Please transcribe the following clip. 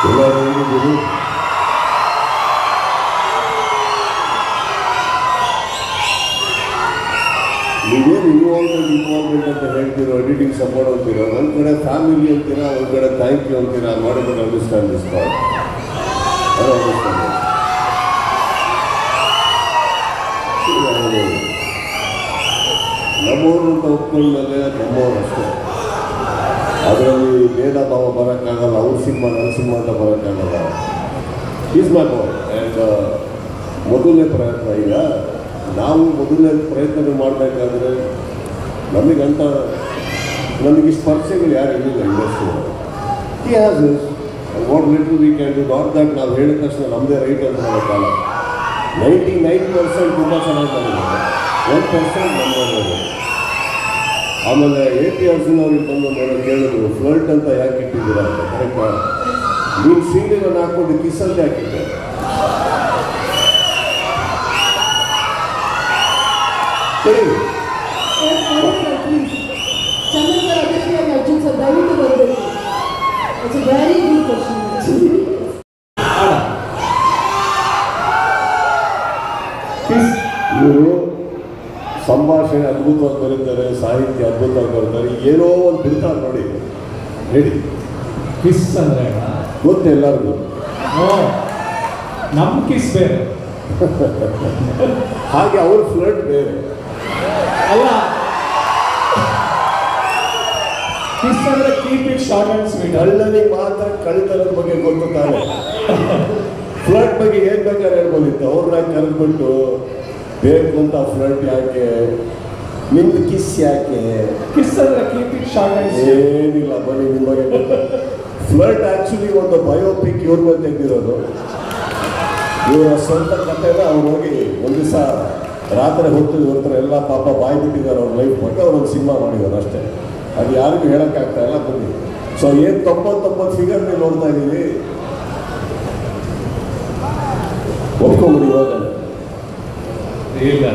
ಎಲ್ಲರೂ ಹೇಗಿದ್ದೀರಿ ನೀವೇನು ಇನ್ವಾಲ್ವ್ಮೆಂಟ್ ಇನ್ವಾಲ್ವ್ಮೆಂಟ್ ಅಂತ ಹೇಳ್ತೀರೋ ಎಡಿಟಿಂಗ್ ಸಪೋರ್ಟ್ ಒಂದು ಕಡೆ ಫ್ಯಾಮಿಲಿ ಅಂತೀರಾ ಒಂದು ಕಡೆ ಥ್ಯಾಂಕ್ ಯು ಅಂತೀರಾ ಮಾಡಿದ್ರೆ ಅಂಡರ್ಸ್ಟ್ಯಾಂಡ್ ಇಷ್ಟ ಅದು ಅಂಡರ್ಸ್ಟ್ಯಾಂಡ್ ನಮ್ಮವರು ಅಂತ ಒಪ್ಕೊಂಡ್ಮೇಲೆ ನಮ್ಮವ್ರು ಅಷ್ಟೇ ಅದರಲ್ಲಿ ಭೇದ ಭಾವ ಬರೋಕ್ಕಾಗಲ್ಲ ಅವ್ರ ಸಿನಿಮಾ ನನ್ನ ಸಿನಿಮಾ ಅಂತ ಬರೋಕ್ಕಾಗಲ್ಲ ಈಸ್ ಮೈ ಬಾಯ್ ಆ್ಯಂಡ್ ಮೊದಲನೇ ಪ್ರಯತ್ನ ಈಗ ನಾವು ಮೊದಲನೇ ಪ್ರಯತ್ನ ಮಾಡಬೇಕಾದ್ರೆ ನಮಗಂತ ನಮಗೆ ಸ್ಪರ್ಶಗಳು ಯಾರು ಇರಲಿಲ್ಲ ಇಂಡಸ್ಟ್ರಿ ಈ has what little we can do not that ನಾವು ಹೇಳಿದ ತಕ್ಷಣ ನಮ್ಮದೇ ರೈಟ್ ಅಂತ ಕಾಲ. ನೈಂಟಿ ನೈನ್ ಪರ್ಸೆಂಟ್ ತುಂಬ ಚೆನ್ನಾಗಿ ಬಂದಿದೆ ಒನ್ ಪರ್ಸೆಂಟ್ ನಮ್ಮದು ಆಮೇಲೆ ಎ ಪಿ ಅರ್ಜುನ್ ಅವ್ರಿಗೆ ಬಂದು ಮೇಲೆ ಕೇಳಿದ್ರು ಫ್ಲರ್ಟ್ ಅಂತ ಯಾಕೆ ಇಟ್ಟಿದ್ದೀರಾ ಅಂತ? ಕರೆಕ್ಟಾ ನೀನು ಸೀರೆಗಳನ್ನು ಹಾಕೊಂಡು ಕಿಸಲ್ಲಿ ಹಾಕಿದ್ದೆ. ಇವರು ಸಂಭಾಷಣೆ ಅದ್ಭುತವಾಗಿ ಬರೀತಾರೆ ಸಾಹಿತ್ಯ ಅದ್ಭುತವಾಗಿ ಬರ್ತಾರೆ ಏನೋ ಒಂದು ಬಿಡ್ತಾರೆ ನೋಡಿ. ಹೇಳಿ. ಕಿಸ್ ಅಂದ್ರೆ ಗೊತ್ತು ಎಲ್ಲರಿಗೂ. ನಮ್ ಕಿಸ್ ಬೇರೆ. ಹಾಗೆ ಅವ್ರ ಫ್ಲರ್ಟ್ ಬೇರೆ. ಅಲ್ಲ. ಕಿಸ್ ಅಂದ್ರೆ keep it short and sweet ಮಾತ್ರ ಕಳ್ತನದ ಬಗ್ಗೆ ಗೊತ್ತಾರೆ ಫ್ಲರ್ಟ್ ಬಗ್ಗೆ ಏನ್ ಬೇಕಾದ್ರೆ ಹೇಳ್ಬೋದಿತ್ತು. ಅವ್ರನ್ನ ಕರೆದ್ಬಿಟ್ಟು ಬೇಕು ಅಂತ ಫ್ಲರ್ಟ್ ಯಾಕೆ? ನಿಮ್ದು ಕಿಸ್ ಯಾಕೆ? ಕಿಸ್ ಅಂದ್ರೆ keep it short and sweet ಏನಿಲ್ಲ ಬನ್ನಿ ನಿಮಗೆ ಫ್ಲರ್ಟ್ ಆಕ್ಚುಲಿ ಒಂದು ಬಯೋಪಿಕ್ ಇವ್ರ ಮೇಲೆ ತೆಗೆದಿರೋದು. ಇವರ ಸ್ವಂತ ಕಥೆನ ಅವ್ರು ಹೋಗಿ ಒಂದು ದಿವಸ ರಾತ್ರಿ ಹೊತ್ತು ಇವ್ರ ಹತ್ರ ಎಲ್ಲ ಪಾಪ ಬಾಯಿ ಬಿಟ್ಟಿದ್ದಾರೆ ಅವ್ರ ಲೈಫ್ ಬಗ್ಗೆ ಅವ್ರು ಒಂದು ಸಿನಿಮಾ ಮಾಡಿದ್ದಾರೆ ಅಷ್ಟೇ. ಅದು ಯಾರಿಗೂ ಹೇಳೋಕ್ಕಾಗ್ತಾ ಇಲ್ಲ ಬನ್ನಿ. ಸೊ ಏನು ತೊಂಬತ್ತೊಂಬತ್ತು ಫಿಗರ್ ನೀವು ನೋಡ್ತಾ ಇದ್ದೀವಿ ಇಲ್ಲ.